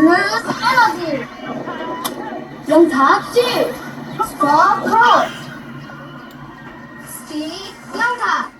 몰라요 사과나지. 영탁씨 스톱 스티 영탁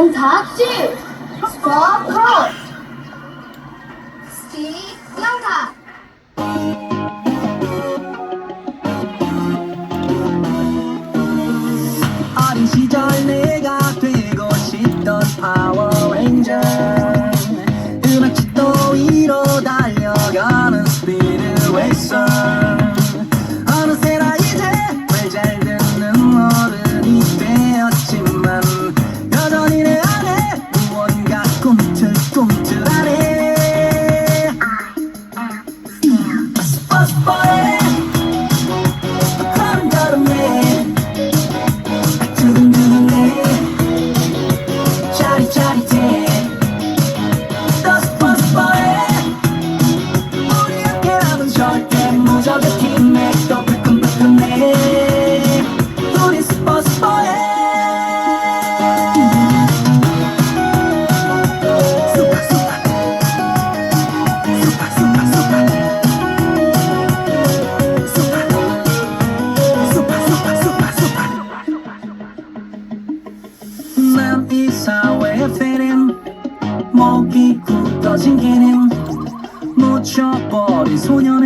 Don't touch it. Stop Stop! Stay. 해피림 목이 굳어진 기님 묻혀버린 소년.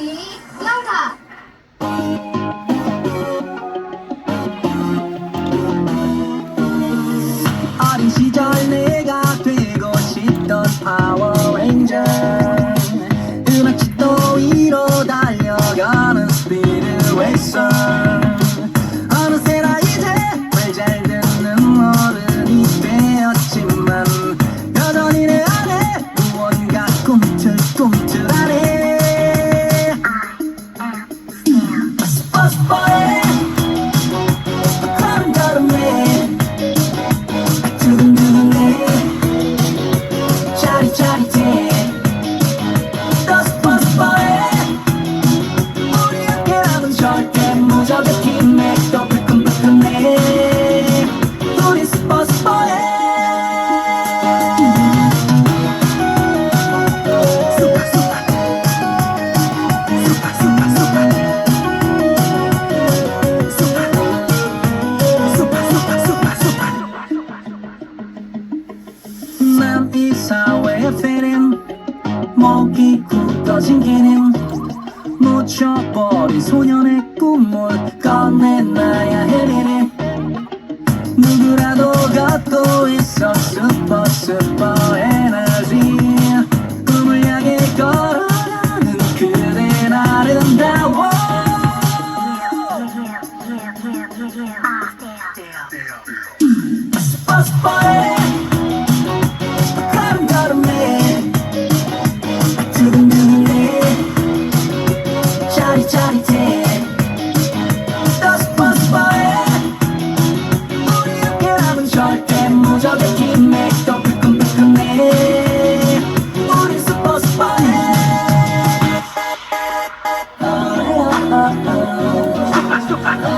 咦不要啦 놓쳐버린 소년의 꿈을 꺼내놔야 해. 누구라도 갖고 있어 슈퍼 슈퍼 에너지. 꿈을 향해 걸어가는 그대 아름다워. 짜릿해 That's what's fine 우리 함께라면 절대 무적의 힘에 또 뜨끈뜨끈해 우리 super fine Oh, oh, oh, oh.